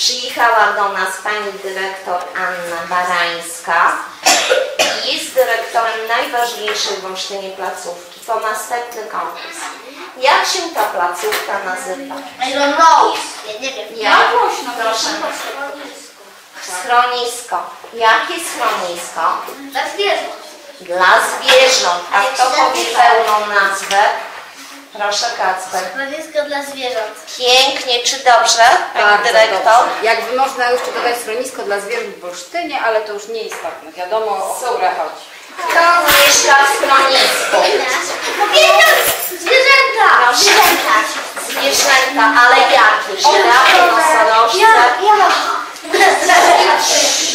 Przyjechała do nas pani dyrektor Anna Barańska i jest dyrektorem najważniejszej w Olsztynie placówki. To następny konkurs. Jak się ta placówka nazywa? I don't know. Ja nie wiem. Ja? Proszę. Schronisko. Jakie schronisko? Dla zwierząt. Dla zwierząt. A kto powie pełną nazwę? Proszę Kacper. Schronisko dla zwierząt. Pięknie, czy dobrze, pani Bardzo dyrektor? dobrze. Jakby można jeszcze dodać schronisko dla zwierząt w Olsztynie, ale to już nie istotne. Wiadomo o które chodzi. Kto mieszka w schronisku? Zwierzęta. Zwierzęta. Zwierzęta, ale jakie? Żyrafy, nosorożce,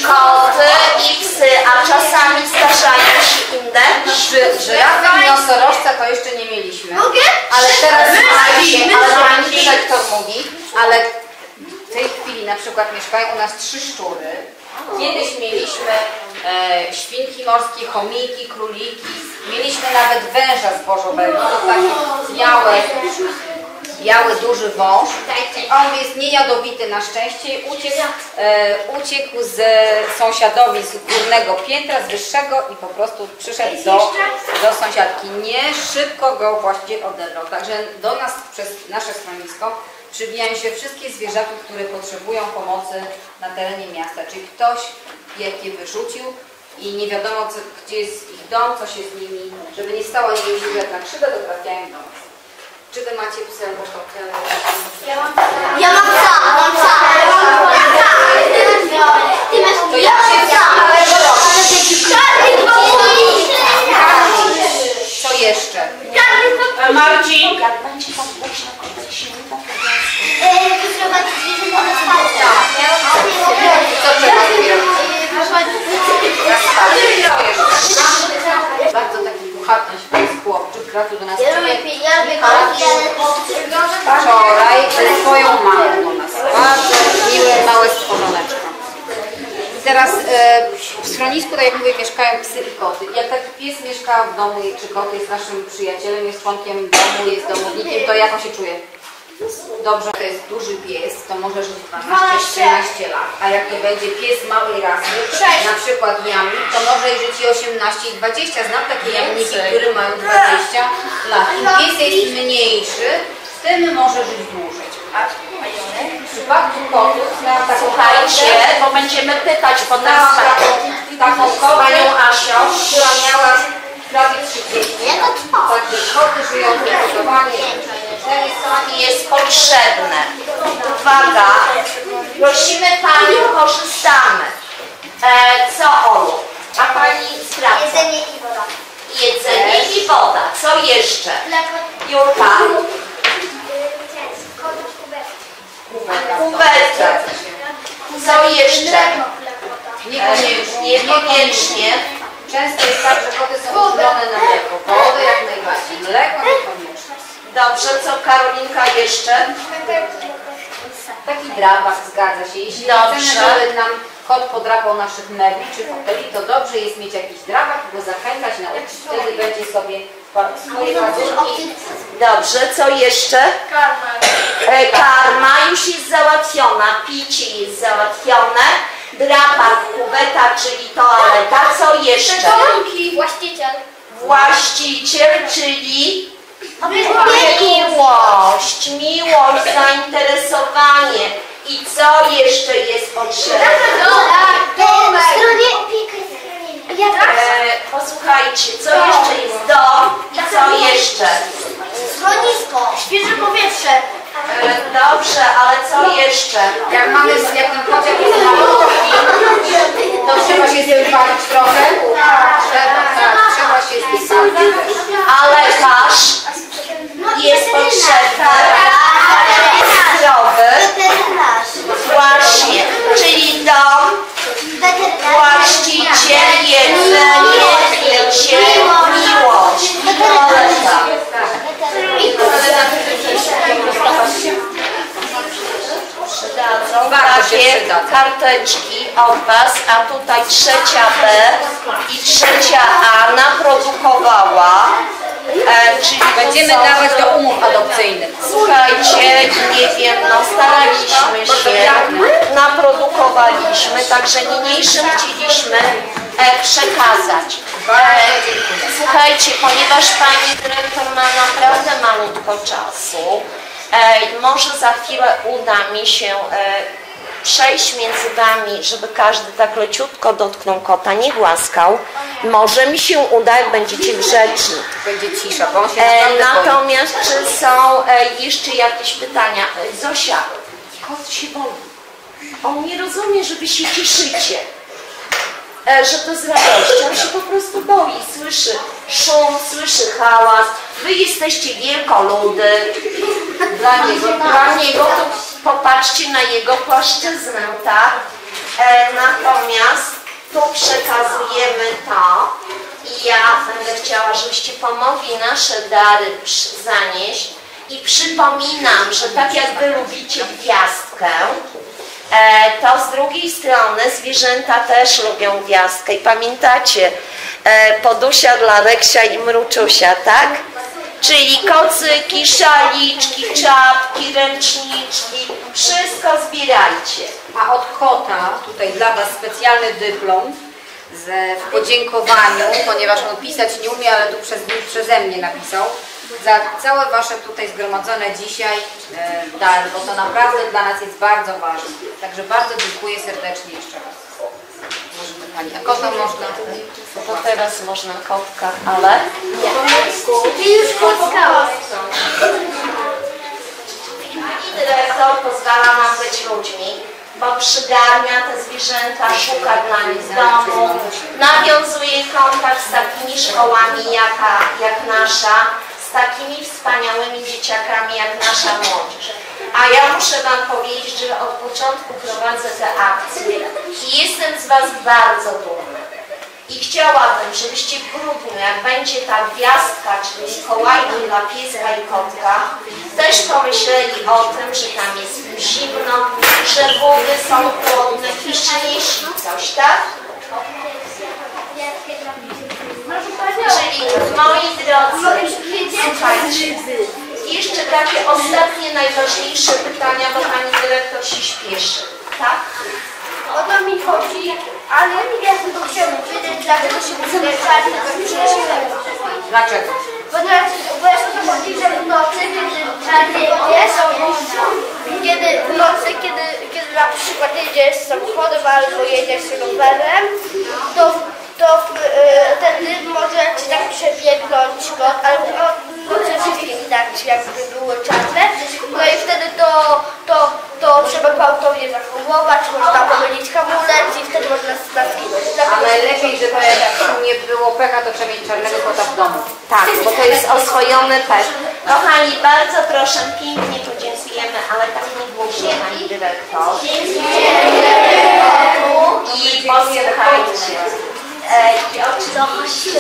koty i psy, a czasami zdarzają się inne? Ży, żyrafy i nosorożca to jeszcze nie mieliśmy. Mogę? Ale teraz słuchajcie, ale pani dyrektor mówi, ale w tej chwili na przykład mieszkają u nas trzy szczury. Kiedyś mieliśmy e, świnki morskie, chomiki, króliki, mieliśmy nawet węża zbożowego, to taki biały, biały duży wąż. On jest niejadowity na szczęście i uciekł, e, uciekł z sąsiadowi z górnego piętra, z wyższego i po prostu przyszedł do, do sąsiadki. Nie szybko go właściciel odebrał. Także do nas przez nasze schronisko przybijają się wszystkie zwierzaki, które potrzebują pomocy na terenie miasta. Czyli ktoś jakie wyrzucił i nie wiadomo co, gdzie jest ich dom, co się z nimi, żeby nie stało nie wiem, na krzywdę, to trafiają do nas. Czy wy macie psy albo koty? Ja mam psa. Mam psa. Jak się Czarny pokój. Co jeszcze? Marcin, Ja lubię wczoraj, swoją mamą do nas. Bardzo miłe, małe stworzoneczko. Teraz e, w schronisku, tak jak mówię, mieszkają psy i koty. Jak taki pies mieszka w domu czy kot jest naszym przyjacielem, jest członkiem domu, jest domownikiem, to jak on się czuje? Dobrze, to jest duży pies, to może żyć 12-13 lat, a jak to będzie pies małej rasy, na przykład jamnik, to może żyć i 18 i 20. Znam takie jamniki, które mają 20 lat. Im pies jest mniejszy, tym może żyć dłużej. A w przypadku kotów miałam taką Słuchajcie, bo pytać potem Znałam z taką, taką kotę, panią Asią. która miała prawie 30 Jako co? Takie koty żyją zdecydowanie. i jest potrzebne. Uwaga, prosimy Panią, korzystamy. E, co Olu? A Pani sprawdza. Jedzenie i woda. Jedzenie i woda. Co jeszcze? Kubełek. kubełkę. Co jeszcze? Dla kota. Niekoniecznie. Często jest tak, że koty są uczulone na mleko. Wodę jak najbardziej. Mleko niekoniecznie. Dobrze, co Karolinka jeszcze? Taki drapak zgadza się. Jeśli Dobrze. chcemy, żeby nam kot podrapał naszych mebli czy foteli, to dobrze jest mieć jakiś drapak, go zachęcać, nauczyć, wtedy będzie sobie swoje pazurki. Dobrze, co jeszcze? Karma. E, karma już jest załatwiona, picie jest załatwione, drapak, kuweta, czyli toaleta, co jeszcze? Właściciel. Właściciel, czyli Opiekun. Miłość, miłość, zainteresowanie. I co jeszcze jest potrzebne? W stronie opieki. E, posłuchajcie, co jeszcze jest dom i co jeszcze? Schronisko. Świeże powietrze. E, dobrze, ale co jeszcze? Jak mamy, jak ten kociak jest malutki, to trzeba się z bawić trochę. Trzeba, tak, trzeba się z nim bawić. A lekarz jest potrzebny, zdrowy, Weterynarz. właśnie, czyli dom, właściciel, jedzenie, picie, miłość. I. Przydadzą takie przydadzą. karteczki od Was, a tutaj trzecia B i trzecia A naprodukowała, Będziemy są- dawać do umów adopcyjnych. Słuchajcie, nie wiem, no staraliśmy się. Wyprodukowaliśmy, także niniejszym chcieliśmy e, przekazać. E, słuchajcie, ponieważ pani dyrektor ma naprawdę malutko czasu, e, może za chwilę uda mi się e, przejść między wami, żeby każdy tak leciutko dotknął kota, nie głaskał. Może mi się uda, jak będziecie grzeczni. Będzie cisza, bo on się E, boi. natomiast czy są e, jeszcze jakieś pytania? E, Zosia, kot się boi. On nie rozumie, że wy się cieszycie. E, że to z radością. On się po prostu boi. Słyszy szum, słyszy hałas. Wy jesteście wielkoludy. Dla niego, dla niego to popatrzcie na jego płaszczyznę, tak? E, natomiast tu przekazujemy to i ja będę chciała, żebyście pomogli nasze dary zanieść i przypominam, że tak jak wy lubicie gwiazdkę, e, to z drugiej strony zwierzęta też lubią gwiazdkę i pamiętacie, e, podusia dla Reksia i Mruczusia, tak? Czyli kocyki, szaliczki, czapki, ręczniczki, wszystko zbierajcie. A od kota tutaj dla Was specjalny dyplom z, w podziękowaniu, ponieważ on pisać nie umie, ale tu przez, przeze mnie napisał, za całe Wasze tutaj zgromadzone dzisiaj e, dary, bo to naprawdę dla nas jest bardzo ważne. Także bardzo dziękuję serdecznie jeszcze raz. Pani, a kota można? To teraz można kotka, ale nie. Ty już. Pani dyrektor pozwala nam być ludźmi, bo przygarnia te zwierzęta, szuka dla nich domu, nawiązuje kontakt z takimi szkołami jaka, jak nasza, z takimi wspaniałymi dzieciakami jak nasza młodzież. A ja muszę Wam powiedzieć, że od początku prowadzę te akcje i jestem z Was bardzo dumna. I chciałabym, żebyście w grudniu, jak będzie ta gwiazdka, czyli Mikołajki dla pieska i kotka, też pomyśleli o tym, że tam jest zimno, że wody są chłodne i przynieśli coś, tak? Czyli moi drodzy, słuchajcie, jeszcze takie ostatnie, najważniejsze pytania, bo pani dyrektor się śpieszy, tak? O to mi chodzi, ale ja tylko chciałam wiedzieć, dlaczego się musimy przynieśli Dlaczego? Ponieważ bo ja sobie chodzi, że w nocy, kiedy czarny jest, kiedy w nocy, kiedy, kiedy na przykład jedziesz samochodem albo jedziesz rowerem, to jak nie było pecha, to trzeba mieć czarnego kota w domu. Tak, bo to jest oswojony pech. Kochani, bardzo proszę, pięknie podziękujemy, ale tak nie głośno, pani dyrektor. I posłuchajcie. E, I oczywiście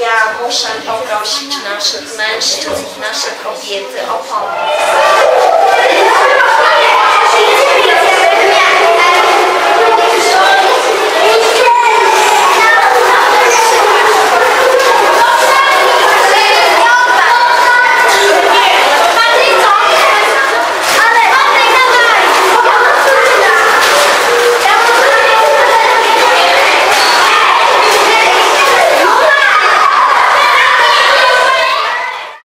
ja muszę poprosić naszych mężczyzn, nasze kobiety o pomoc.